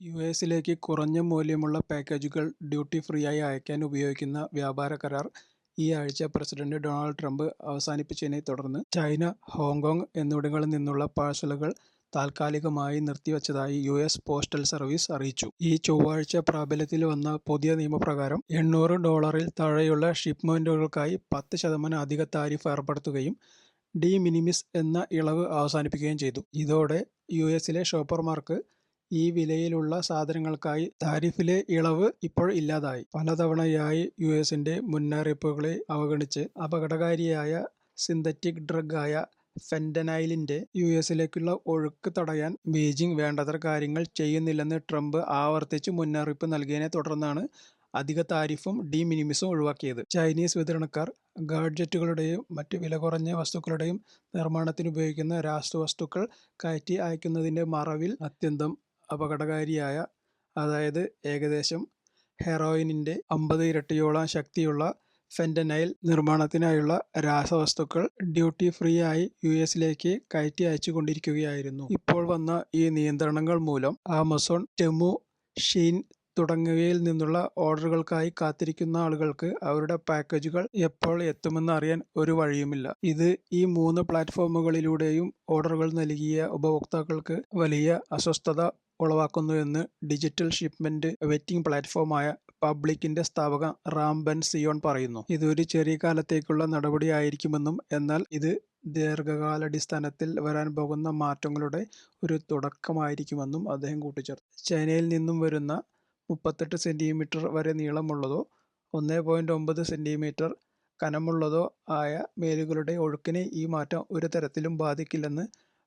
U എസിലേക്ക് കുറഞ്ഞ മൂല്യമുള്ള പാക്കേജുകൾ ഡ്യൂട്ടി ഫ്രീയായി അയക്കാൻ ഉപയോഗിക്കുന്ന വ്യാപാര കരാർ ഈ ആഴ്ച പ്രസിഡന്റ് ഡൊണാൾഡ് ട്രംപ് അവസാനിപ്പിച്ചതിനെ തുടർന്ന് ചൈന, ഹോങ്കോങ് എന്നിവിടങ്ങളിൽ നിന്നുള്ള പാഴ്സലുകൾ താൽക്കാലികമായി നിർത്തിവച്ചതായി യു എസ് പോസ്റ്റൽ സർവീസ് അറിയിച്ചു. ഈ ചൊവ്വാഴ്ച പ്രാബല്യത്തിൽ വന്ന പുതിയ നിയമപ്രകാരം എണ്ണൂറ് ഡോളറിൽ താഴെയുള്ള ഷിപ്മെന്റുകൾക്കായി പത്ത് ശതമാനം അധിക താരിഫ് ഏർപ്പെടുത്തുകയും ഡി മിനിമിസ് എന്ന ഇളവ് അവസാനിപ്പിക്കുകയും ചെയ്തു. ഇതോടെ യു എസിലെ ഷോപ്പർമാർക്ക് ഈ വിലയിലുള്ള സാധനങ്ങൾക്കായി താരിഫിലെ ഇളവ് ഇപ്പോൾ ഇല്ലാതായി. പലതവണയായി യു എസിന്റെ മുന്നറിയിപ്പുകളെ അവഗണിച്ച് അപകടകാരിയായ സിന്തറ്റിക് ഡ്രഗ് ആയ ഫെന്റനൈലിന്റെ യു എസിലേക്കുള്ള ഒഴുക്ക് തടയാൻ ബീജിംഗ് വേണ്ടത്ര കാര്യങ്ങൾ ചെയ്യുന്നില്ലെന്ന് ട്രംപ് ആവർത്തിച്ച് മുന്നറിയിപ്പ് നൽകിയതിനെ തുടർന്നാണ് അധിക താരിഫും ഡി മിനിമിസും ഒഴിവാക്കിയത്. ചൈനീസ് വിതരണക്കാർ ഗാഡ്ജറ്റുകളുടെയും മറ്റ് വില കുറഞ്ഞ വസ്തുക്കളുടെയും നിർമ്മാണത്തിനുപയോഗിക്കുന്ന രാസവസ്തുക്കൾ കയറ്റി അയക്കുന്നതിന്റെ മറവിൽ അത്യന്തം അപകടകാരിയായ, അതായത് ഏകദേശം ഹെറോയിനിന്റെ അമ്പത് ഇരട്ടിയോളം ശക്തിയുള്ള ഫെന്റനൈൽ നിർമ്മാണത്തിനായുള്ള രാസവസ്തുക്കൾ ഡ്യൂട്ടി ഫ്രീ ആയി യു എസിലേക്ക് കയറ്റി അയച്ചുകൊണ്ടിരിക്കുകയായിരുന്നു. ഇപ്പോൾ വന്ന ഈ നിയന്ത്രണങ്ങൾ മൂലം ആമസോൺ, ടെമു, ഷീൻ തുടങ്ങിയവയിൽ നിന്നുള്ള ഓർഡറുകൾക്കായി കാത്തിരിക്കുന്ന ആളുകൾക്ക് അവരുടെ പാക്കേജുകൾ എപ്പോൾ എത്തുമെന്ന് അറിയാൻ ഒരു വഴിയുമില്ല. ഇത് ഈ മൂന്ന് പ്ലാറ്റ്ഫോമുകളിലൂടെയും ഓർഡറുകൾ നൽകിയ ഉപഭോക്താക്കൾക്ക് വലിയ അസ്വസ്ഥത ഉളവാക്കുന്നുവെന്ന് ഡിജിറ്റൽ ഷിപ്മെന്റ് വെറ്റിംഗ് പ്ലാറ്റ്ഫോമായ പബ്ലിക്കിന്റെ സ്ഥാപക റാം ബെൻ സിയോൺ പറയുന്നു. ഇതൊരു ചെറിയ കാലത്തേക്കുള്ള നടപടിയായിരിക്കുമെന്നും എന്നാൽ ഇത് ദീർഘകാലാടിസ്ഥാനത്തിൽ വരാൻ പോകുന്ന മാറ്റങ്ങളുടെ ഒരു തുടക്കമായിരിക്കുമെന്നും അദ്ദേഹം കൂട്ടിച്ചേർത്തു. ചൈനയിൽ നിന്നും വരുന്ന മുപ്പത്തെട്ട് സെന്റിമീറ്റർ വരെ നീളമുള്ളതോ ഒന്നേ പോയിന്റ് ഒമ്പത് സെന്റിമീറ്റർ കനമുള്ളതോ ആയ മേലുകളുടെ ഒഴുക്കിനെ ഈ മാറ്റം ഒരു തരത്തിലും ബാധിക്കില്ലെന്ന്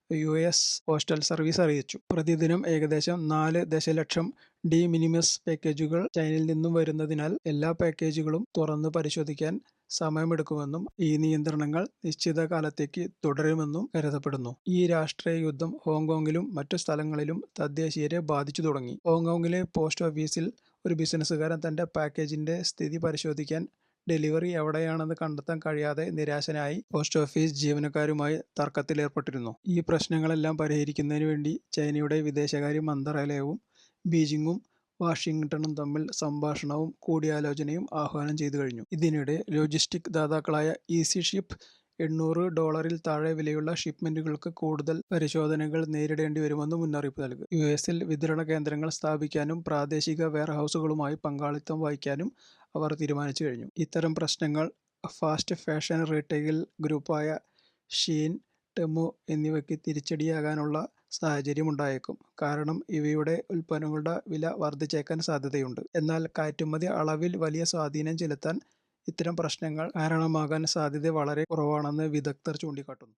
യു എസ് പോസ്റ്റൽ സർവീസ് അറിയിച്ചു. പ്രതിദിനം ഏകദേശം നാല് ദശലക്ഷം ഡി മിനിമസ് പാക്കേജുകൾ ചൈനയിൽ നിന്നും വരുന്നതിനാൽ എല്ലാ പാക്കേജുകളും തുറന്ന് പരിശോധിക്കാൻ സമയമെടുക്കുമെന്നും ഈ നിയന്ത്രണങ്ങൾ നിശ്ചിത കാലത്തേക്ക് തുടരുമെന്നും കരുതപ്പെടുന്നു. ഈ രാഷ്ട്രീയ യുദ്ധം ഹോങ്കോങ്ങിലും മറ്റു സ്ഥലങ്ങളിലും തദ്ദേശീയരെ ബാധിച്ചു തുടങ്ങി. ഹോങ്കോങ്ങിലെ പോസ്റ്റ് ഓഫീസിൽ ഒരു ബിസിനസ്സുകാരൻ തന്റെ പാക്കേജിന്റെ സ്ഥിതി പരിശോധിക്കാൻ ഡെലിവറി എവിടെയാണെന്ന് കണ്ടെത്താൻ കഴിയാതെ നിരാശനായി പോസ്റ്റ് ഓഫീസ് ജീവനക്കാരുമായി തർക്കത്തിലേർപ്പെട്ടിരുന്നു. ഈ പ്രശ്നങ്ങളെല്ലാം പരിഹരിക്കുന്നതിന് വേണ്ടി ചൈനയുടെ വിദേശകാര്യ മന്ത്രാലയവും ബീജിംഗും വാഷിങ്ടണും തമ്മിൽ സംഭാഷണവും കൂടിയാലോചനയും ആഹ്വാനം ചെയ്തു കഴിഞ്ഞു. ഇതിനിടെ ലോജിസ്റ്റിക് ദാതാക്കളായ ഈസി ഷിപ്പ് എണ്ണൂറ് ഡോളറിൽ താഴെ വിലയുള്ള ഷിപ്മെന്റുകൾക്ക് കൂടുതൽ പരിശോധനകൾ നേരിടേണ്ടി വരുമെന്ന് മുന്നറിയിപ്പ് നൽകി. യു എസിൽ വിതരണ കേന്ദ്രങ്ങൾ സ്ഥാപിക്കാനും പ്രാദേശിക വെയർഹൗസുകളുമായി പങ്കാളിത്തം വഹിക്കാനും അവർ തീരുമാനിച്ചു കഴിഞ്ഞു. ഇത്തരം പ്രശ്നങ്ങൾ ഫാസ്റ്റ് ഫാഷൻ റീറ്റെയിൽ ഗ്രൂപ്പായ ഷീൻ, ടെമു എന്നിവയ്ക്ക് തിരിച്ചടിയാകാനുള്ള സാഹചര്യമുണ്ടായേക്കും. കാരണം ഇവയുടെ ഉൽപ്പന്നങ്ങളുടെ വില വർദ്ധിച്ചേക്കാൻ സാധ്യതയുണ്ട്. എന്നാൽ കയറ്റുമതി അളവിൽ വലിയ സ്വാധീനം ചെലുത്താൻ ഇത്തരം പ്രശ്നങ്ങൾ കാരണമാകാൻ സാധ്യത വളരെ കുറവാണെന്ന് വിദഗ്ധർ ചൂണ്ടിക്കാട്ടുന്നു.